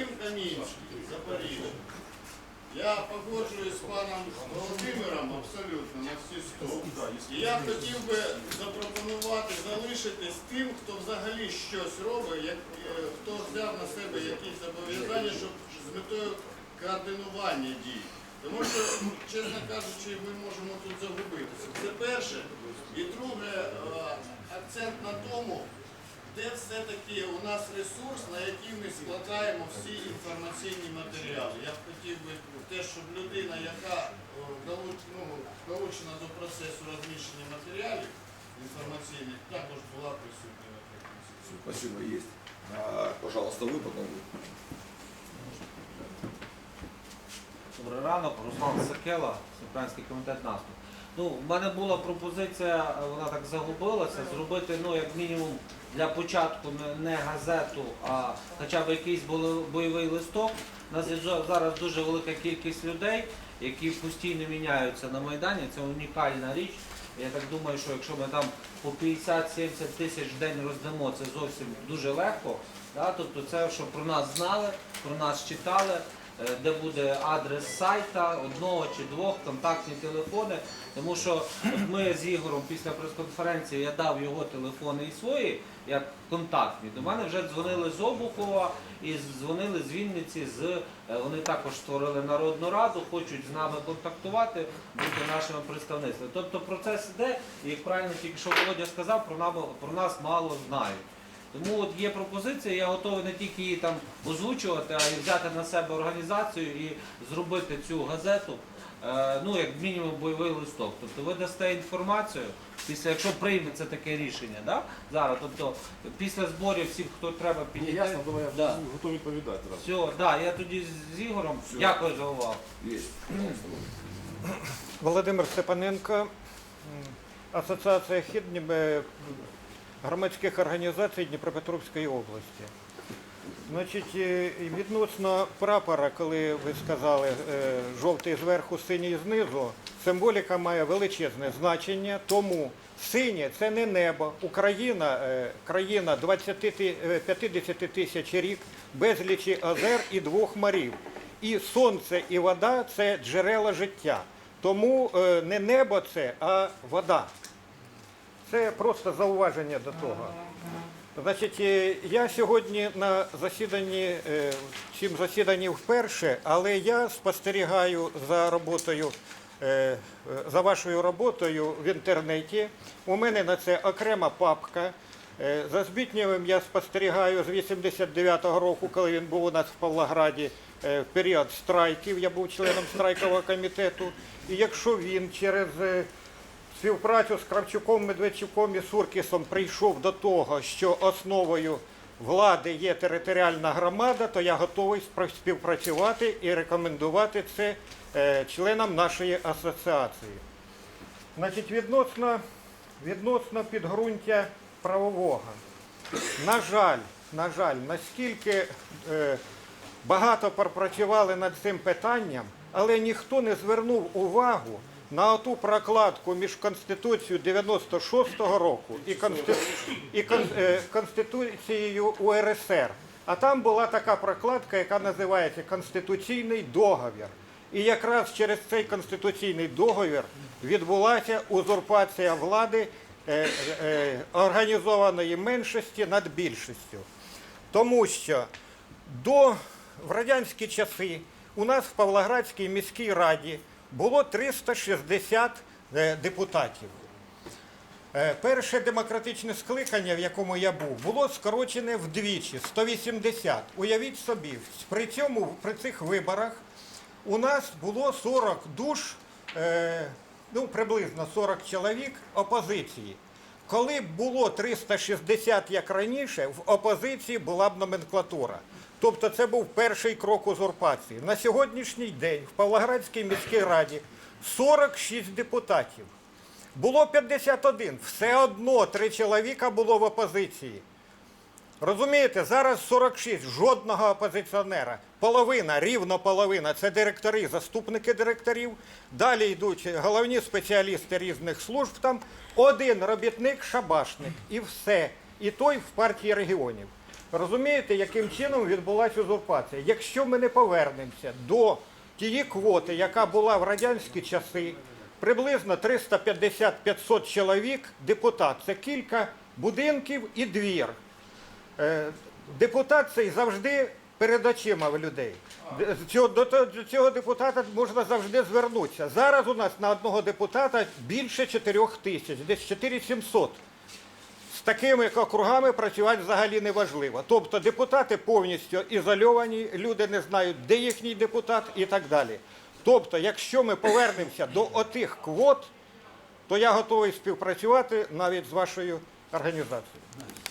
Вадим Камінський, Запоріжжя. Я погоджуюсь з паном Володимиром абсолютно на всі сто. І я хотів би запропонувати залишитись тим, хто взагалі щось робить, як, е, хто взяв на себе якісь зобов'язання, щоб з метою координування дій. Тому що, чесно кажучи, ми можемо тут загубитися. Це перше. І друге, е, акцент на тому, де все-таки у нас ресурс, на який ми складаємо всі інформаційні матеріали. Я б хотів би те, щоб людина, яка е, ну, долучена до процесу розміщення матеріалів інформаційних, також була присутня на цій. Спасибо, есть. А, пожалуйста, вы потом. Добрий ранок, Руслан Сакела, Український комітет наступ. Ну, в мене була пропозиція, вона так загубилася, зробити, ну, як мінімум, для початку не, газету, а хоча б якийсь бойовий листок. У нас зараз дуже велика кількість людей, які постійно міняються на Майдані. Це унікальна річ. Я так думаю, що якщо ми там по 50-70 тисяч в день роздамо, це зовсім дуже легко. Да? Тобто це, щоб про нас знали, про нас читали, е, де буде адрес сайта, одного чи двох, контактні телефони. Тому що ми з Ігорем після прес-конференції я дав його телефони і свої, як контактні. До мене вже дзвонили з Обухова і дзвонили з Вінниці, з е, вони також створили народну раду, хочуть з нами контактувати, бути нашими представництвами. Тобто процес іде, і як правильно тільки що Володя сказав, про нас мало знають. Тому от є пропозиція, я готовий не тільки її там озвучувати, а й взяти на себе організацію і зробити цю газету, е, ну як мінімум бойовий листок. Тобто ви дасте інформацію, після якщо прийметься таке рішення, да? зараз, тобто після зборів всіх, хто треба Ні, підійти. ясно, думаю, я Да. готовий відповідати. раз. Все, да, я тоді з- з Ігорем. Дякую за увагу. Есть. Пожалуйста. Володимир Степаненко, м, Асоціація хід Дніп- громадських організацій Дніпропетровської області. Значить, е, відносно прапора, коли ви сказали е, жовтий зверху, синій знизу, символіка має величезне значення, тому синє це не небо. Україна е, країна 20, ти- е, 50 тисяч рік, безлічі озер і двох морів. І сонце і вода це джерела життя. Тому не небо це, а вода. Це просто зауваження до того. Значить, е, я сьогодні на засіданні, е, в засіданні вперше, але я спостерігаю за роботою, е, за вашою роботою в інтернеті. У мене на це окрема папка. За Збітнєвим я спостерігаю з 89-го року, коли він був у нас в Павлограді, в період страйків. Я був членом страйкового комітету. І якщо він через співпрацю з Кравчуком, Медведчуком і Суркісом прийшов до того, що основою влади є територіальна громада, то я готовий співпрацювати і рекомендувати це е, членам нашої асоціації. Значить, відносно, відносно підґрунтя правового. На жаль, на жаль, наскільки е, багато пропрацювали над цим питанням, але ніхто не звернув увагу на ту прокладку між Конституцією 96-го року і, Конститу... і Кон... е, Конституцією УРСР. А там була така прокладка, яка називається Конституційний договір. І якраз через цей конституційний договір відбулася узурпація влади е, е, організованої меншості над більшістю. Тому що до в радянські часи у нас в Павлоградській міській раді було 360 е, депутатів. Е, Перше демократичне скликання, в якому я був, було скорочене вдвічі 180. Уявіть собі, при цьому при цих виборах у нас було 40 душ, е, ну приблизно 40 чоловік опозиції. Коли б було 360, як раніше, в опозиції була б номенклатура. Тобто це був перший крок узурпації. На сьогоднішній день в Павлоградській міській раді 46 депутатів. Було 51. Все одно три чоловіка було в опозиції. Розумієте, зараз 46, жодного опозиціонера. Половина, рівно половина це директори, заступники директорів. Далі йдуть головні спеціалісти різних служб. Там один робітник, шабашник і все. І той в партії регіонів. Розумієте, яким чином відбулася узурпація? Якщо ми не повернемося до тієї квоти, яка була в радянські часи, приблизно 350-500 чоловік депутат, це кілька будинків і двір. Е, Депутат цей завжди перед очима в людей. До, цього депутата можна завжди звернутися. Зараз у нас на одного депутата більше 4 тисяч, десь 4700. З такими округами працювати взагалі неважливо. Тобто депутати повністю ізольовані, люди не знають, де їхній депутат і так далі. Тобто, якщо ми повернемося до отих квот, то я готовий співпрацювати навіть з вашою організацією.